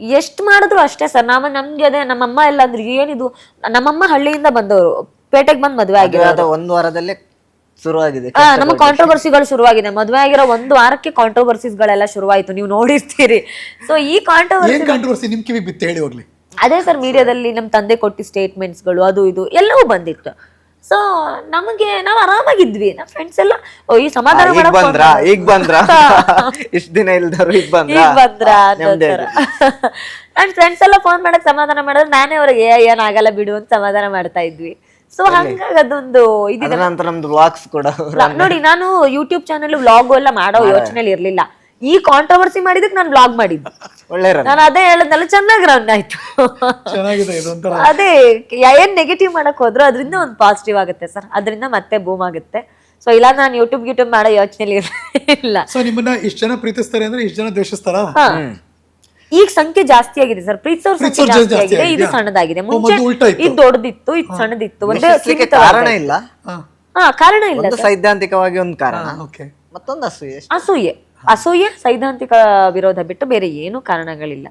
ಎಷ್ಟು ಮಾಡಿದ್ರು ಅಷ್ಟೇ ಸರ್. ನಾವು ನಮ್ಗೆ ಅದೇ ನಮ್ಮಮ್ಮ ಎಲ್ಲ ಅಂದ್ರೆ ಏನಿದು ನಮ್ಮಮ್ಮ ಹಳ್ಳಿಯಿಂದ ಬಂದವರು ಪೇಟೆಗೆ ಬಂದ್ ಮದ್ವೆ ಆಗಿರೋ ಮದುವೆ ಆಗಿರೋದು ಒಂದು ವಾರದಲ್ಲೇ ಶುರುವಾಗಿದೆ. ಆ, ನಮ್ಮ ಕಾಂಟ್ರವರ್ಸಿಗಳು ಶುರುವಾಗಿದೆ. ಮದುವೆ ಆಗಿರೋ ಒಂದು ವಾರಕ್ಕೆ ಕಾಂಟ್ರವರ್ಸಿಸ್ಗಳೆಲ್ಲ ಶುರುವಾಯಿತು. ಶುರುವಾಯ್ತು ನೀವು ನೋಡಿರ್ತೀರಿ. ಸೊ ಈ ಕಾಂಟ್ರವರ್ಸಿ ಏನ್ ಕಾಂಟ್ರವರ್ಸಿ ನಿಮ್ ಕಿವಿ ಬಿತ್ತು ಹೇಳಿ ಹೋಗ್ಲಿ. ಅದೇ ಸರ್ ಮೀಡಿಯಾದಲ್ಲಿ ನಮ್ಮ ತಂದೆ ಕೊಟ್ಟಿ ಸ್ಟೇಟ್ಮೆಂಟ್ಸ್ಗಳು ಅದು ಇದು ಎಲ್ಲವೂ ಬಂದಿತ್ತು. ಸೊ ನಮಗೆ ನಾವು ಆರಾಮಾಗಿದ್ವಿ. ನಮ್ಮ ಫ್ರೆಂಡ್ಸ್ ಎಲ್ಲ ಓ ಈ ಸಮಾಧಾನ ಈಗ ಮಾಡಕ್ ಬಂದ್ರ? ಈಗ ಬಂದ್ರ? ಇಷ್ಟ ದಿನ ಇಲ್ದಾರು ಈಗ ಬಂದ್ರ? ಈಗ ಬಂದ್ರ ನೆಮ್ಮದಿ ಫ್ರೆಂಡ್ಸ್ ಎಲ್ಲ ಫೋನ್ ಮಾಡಕ್ ಸಮಾಧಾನ ಮಾಡಿದ್ರೆ ನಾನೇ ಅವ್ರಿಗೆ ಏ ಏನಾಗಲ್ಲ ಬಿಡು ಅಂತ ಸಮಾಧಾನ ಮಾಡ್ತಾ ಇದ್ವಿ. ಸೊ ಹಂಗಾಗಿ ಅದೊಂದು ಇದಿದೆ. ಅದ್ರ ನಂತರ ನಮ್ದು ವ್ಲಾಗ್ಸ್ ಕೂಡ ನೋಡಿ ನಾನು ಯೂಟ್ಯೂಬ್ ಚಾನಲ್ ವ್ಲಾಗ್ ಎಲ್ಲ ಮಾಡೋ ಯೋಚನೆಲಿ ಇರ್ಲಿಲ್ಲ. ಈ ಕಾಂಟ್ರವರ್ಸಿ ಮಾಡಿದಕ್ಕೆ ನಾನು ಬ್ಲಾಗ್ ಮಾಡಿದ್ದು. ಒಳ್ಳೆ ರನ್ ನಾನು ಅದೇ ಹೇಳದ್ನಲ್ಲ ಚೆನ್ನಾಗಿ ರನ್ ಆಯ್ತು. ಚೆನ್ನಾಗಿದೆ ಅದೇ ಏನ್ ನೆಗೆಟಿವ್ ಮಾಡಕ್ ಹೋದ್ರು ಅದರಿಂದ ಒಂದು ಪಾಸಿಟಿವ್ ಆಗುತ್ತೆ ಸರ್. ಅದರಿಂದ ಮತ್ತೆ ಬೂಮ್ ಆಗುತ್ತೆ. ಸೊ ಇಲ್ಲ ನಾನು ಯೂಟ್ಯೂಬ್ ಯೂಟ್ಯೂಬ್ ಮಾಡೋ ಯೋಚನೆ ಇಲ್ಲ. ಸೊ ನಿಮ್ಮನ್ನ ಇಷ್ಟ ಜನ ಪ್ರೀತಿಸ್ತಾರೆ ಅಂದ್ರೆ ಇಷ್ಟ ಜನ ದ್ವೇಷಿಸ್ತಾರ? ಈಗ ಸಂಖ್ಯೆ ಜಾಸ್ತಿ ಆಗಿದೆ ಸರ್. ಪ್ರೀತಿಸೋರ್ ಸಂಖ್ಯೆ ಜಾಸ್ತಿ ಆಗಿದೆ. ಇದು ಸಣ್ಣದಾಗಿದೆ. ಮುಂಚೆ ಇತ್ತು. ಇದು ದೊಡ್ಡದಿತ್ತು ಇದು ಸಣ್ಣದಿತ್ತು. ಒಂದೇ ಕಾರಣ ಇಲ್ಲ. ಹಾ. ಕಾರಣ ಇಲ್ಲ ಒಂದು ಸೈದ್ಧಾಂತಿಕವಾಗಿ ಒಂದು ಕಾರಣ. ಓಕೆ. ಮತ್ತೊಂದು ಅಸೂಯೆ. ಅಸೂಯೆ. ಅಸೂಯೆ ಸೈದ್ಧಾಂತಿಕ ವಿರೋಧ ಬಿಟ್ಟು ಬೇರೆ ಏನು ಕಾರಣಗಳಿಲ್ಲ.